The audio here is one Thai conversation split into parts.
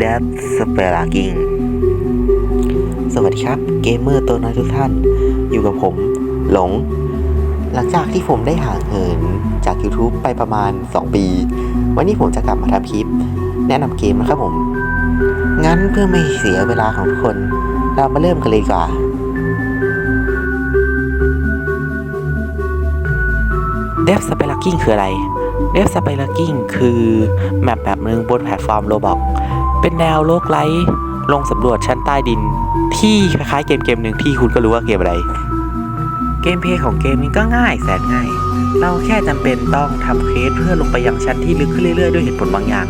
d e a t Spelunking สวัสดีครับ เกมเมอร์ตัวน้อยทุกท่าน อยู่กับผม หลง หลังจากที่ผมได้ห่างเหินจาก YouTube ไปประมาณ 2 ปี วันนี้ผมจะกลับมาทำคลิป แนะนำเกมนะครับผม งั้นเพื่อไม่เสียเวลาของทุกคน เรามาเริ่มกันเลยดีกว่า Death Spelunking คืออะไร Death Spelunking คือแมปแบบหนึ่งบนแพลตฟอร์ม Roblox เป็นแนวโลกไร้ลงสำรวจชั้นใต้ดิน ที่คล้ายๆเกมเกมหนึ่งที่คุณก็รู้ว่าเกมอะไร เกมเพย์ของเกมนี้ก็ง่ายแสนง่าย เราแค่จำเป็นต้องทำเควสเพื่อลงไปยังชั้นที่ลึกขึ้นเรื่อยๆ ด้วยเหตุผลบางอย่าง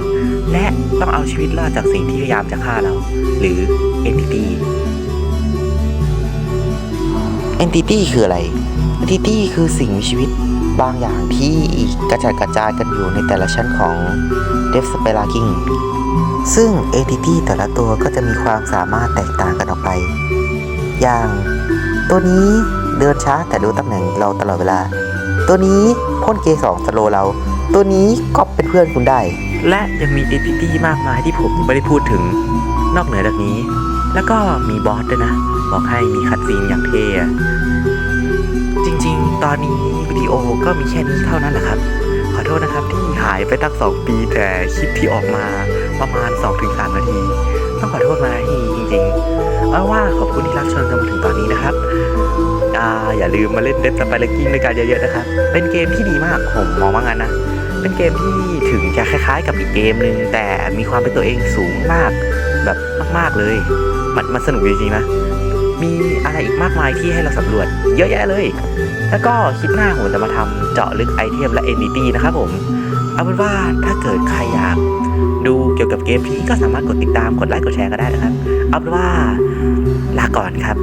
และต้องเอาชีวิตรอดจากสิ่งที่พยายามจะฆ่าเรา หรือ Entity Entity คืออะไร Entity คือสิ่งมีชีวิตบางอย่างที่กระจัดกระจายกันอยู่ในแต่ละชั้นของ Death Spelunking ซึ่ง Entity แต่ละตัวก็จะมีความสามารถแตกต่างกันออกไป อย่างตัวนี้เดินช้าแต่รู้ตำแหน่งเราตลอดเวลา ตัวนี้พ่นเกสองสโลเรา ตัวนี้ก็เป็นเพื่อนคุณได้ และยังมี Entity มากมายที่ผมไม่ได้พูดถึงนอกเหนือจากนี้ แล้วก็มีบอสด้วยนะ บอกให้มีคัดซีนอย่างเท่จริงๆ ตอนนี้วิดีโอก็มีแค่นี้เท่านั้นแหละครับ ขอโทษนะครับที่หายไปตั้ง 2 ปีแต่คลิปที่ออกมาประมาณ 2-3 นาที ต้องขอโทษมาที่จริงๆเอาว่าขอบคุณที่รับชมกันมาถึงตอนนี้นะครับอย่าลืมมาเล่นเดสไปเลกกิ้งด้วยกันเยอะๆนะครับ เป็นเกมที่ดีมากผมมองว่างั้นนะ เป็นเกมที่ถึงจะคล้ายๆ กับอีกเกมหนึ่งแต่มีความเป็นตัวเองสูงมากแบบมากๆเลย มันมันสนุกจริงๆนะ มีอะไรอีกมากมายที่ให้เราสำรวจ เยอะแยะเลย แล้วก็คลิดหน้าผมจะมาทำเจาะลึกไอเทมและ NDT นะครับผมเอาเป็นว่าถ้าเกิดใครอยากดูเกี่ยวกับเกมนี้ก็สามารถกดติดตามกดไลค์กดแชร์ก็ได้นะครับ เอาเป็นว่าลาก่อนครับ